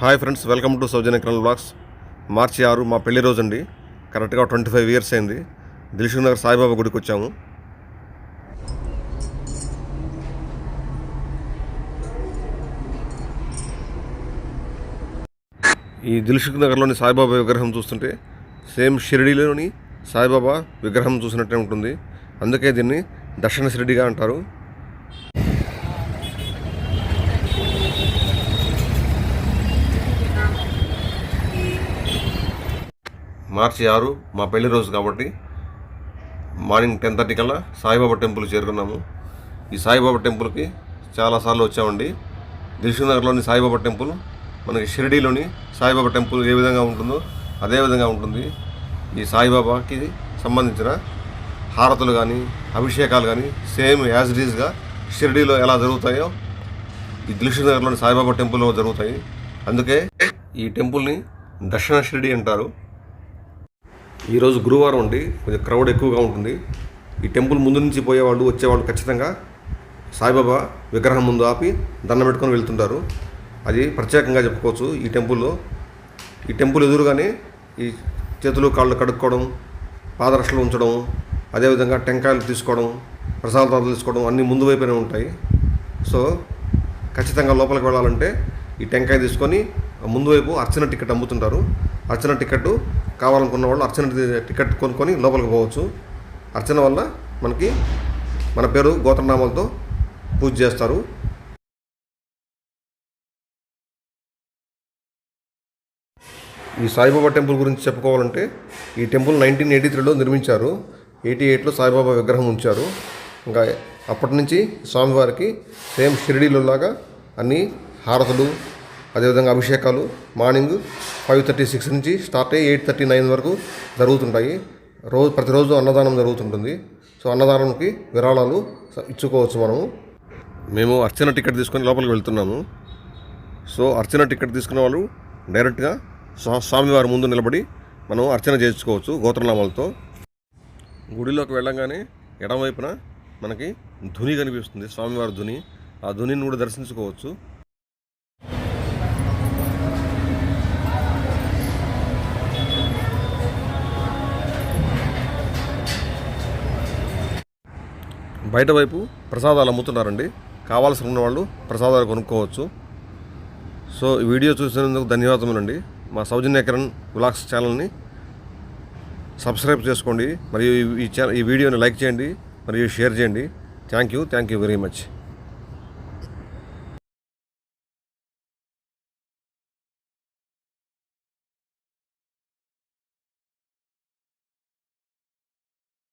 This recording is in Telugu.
Hi friends welcome to Soujanya Kiran blogs. మార్చి ఆరు మా పెళ్ళి రోజు అండి కరెక్ట్గా ట్వంటీ ఫైవ్ ఇయర్స్ అయింది. దిల్షుక్ నగర్ సాయిబాబా గుడికి వచ్చాము. ఈ దిల్షుక్ నగర్లోని సాయిబాబా విగ్రహం చూస్తుంటే సేమ్ షిరిడీలోని సాయిబాబా విగ్రహం చూసినట్టే ఉంటుంది. అందుకే దీన్ని దర్శన షిరిడిగా అంటారు. మార్చి ఆరు మా పెళ్ళి రోజు కాబట్టి మార్నింగ్ టెన్ థర్టీ కల్లా సాయిబాబా టెంపుల్ చేరుకున్నాము. ఈ సాయిబాబా టెంపుల్కి చాలాసార్లు వచ్చామండి. దిల్షునగర్లోని సాయిబాబా టెంపుల్ మనకి షిరిడీలోని సాయిబాబా టెంపుల్ ఏ విధంగా ఉంటుందో అదే విధంగా ఉంటుంది. ఈ సాయిబాబాకి సంబంధించిన హారతులు కానీ అభిషేకాలు కానీ సేమ్ యాజ్ డీజ్గా షిరిడీలో ఎలా జరుగుతాయో ఈ దిల్షునగర్లోని సాయిబాబా టెంపుల్లో జరుగుతాయి. అందుకే ఈ టెంపుల్ని దర్శన షిరిడి అంటారు. ఈరోజు గురువారం అండి కొంచెం క్రౌడ్ ఎక్కువగా ఉంటుంది. ఈ టెంపుల్ ముందు నుంచి పోయేవాళ్ళు వచ్చేవాళ్ళు ఖచ్చితంగా సాయిబాబా విగ్రహం ముందు ఆపి దండం పెట్టుకొని వెళ్తుంటారు. అది ప్రత్యేకంగా చెప్పుకోవచ్చు ఈ టెంపుల్లో. ఈ టెంపుల్ ఎదురుగానే ఈ చేతులు కాళ్ళు కడుక్కోవడం పాదరక్షలు ఉంచడం అదేవిధంగా టెంకాయలు తీసుకోవడం ప్రసాదాలు తీసుకోవడం అన్నీ ముందు వైపునే ఉంటాయి. సో ఖచ్చితంగా లోపలికి వెళ్ళాలంటే ఈ టెంకాయ తీసుకొని ముందు వైపు అర్చన టికెట్ అమ్ముతుంటారు. అర్చన టికెట్ కావాలనుకున్న వాళ్ళు అర్చన టికెట్ కొనుక్కొని లోపలికి పోవచ్చు. అర్చన వల్ల మనకి మన పేరు గోత్రనామాలతో పూజ చేస్తారు. ఈ సాయిబాబా టెంపుల్ గురించి చెప్పుకోవాలంటే ఈ టెంపుల్ నైన్టీన్ ఎయిటీ త్రీలో నిర్మించారు. ఎయిటీ ఎయిట్లో సాయిబాబా విగ్రహం ఉంచారు. ఇంకా అప్పటి నుంచి స్వామివారికి సేమ్ షిరిడీలో లాగా అన్ని హారతులు అదేవిధంగా అభిషేకాలు మార్నింగ్ ఫైవ్ థర్టీ సిక్స్ నుంచి స్టార్ట్ అయ్యి ఎయిట్ థర్టీ నైన్ వరకు జరుగుతుంటాయి. రోజు ప్రతిరోజు అన్నదానం జరుగుతుంటుంది. సో అన్నదానంకి విరాళాలు ఇచ్చుకోవచ్చు మనము. మేము అర్చన టికెట్ తీసుకొని లోపలికి వెళ్తున్నాము. సో అర్చన టికెట్ తీసుకున్న వాళ్ళు డైరెక్ట్గా స్వా- స్వామివారి ముందు నిలబడి మనం అర్చన చేయించుకోవచ్చు గోత్రనామాలతో. గుడిలోకి వెళ్ళంగానే ఎడమవైపున మనకి ధుని కనిపిస్తుంది. స్వామివారి ధుని ఆ ధునిని కూడా దర్శించుకోవచ్చు. బయట వైపు ప్రసాదాలు అమ్ముతున్నారండి. కావాల్సి ఉన్న వాళ్ళు ప్రసాదాలు కొనుక్కోవచ్చు. సో ఈ వీడియో చూసినందుకు ధన్యవాదములండి. మా సౌజన్య కిరణ్ వ్లాగ్స్ ఛానల్ని సబ్స్క్రైబ్ చేసుకోండి. మరియు ఈ- ఈ ఛానల్ ఈ వీడియోని లైక్ చేయండి. మరియు షేర్ చేయండి. Thank you. Thank you very much.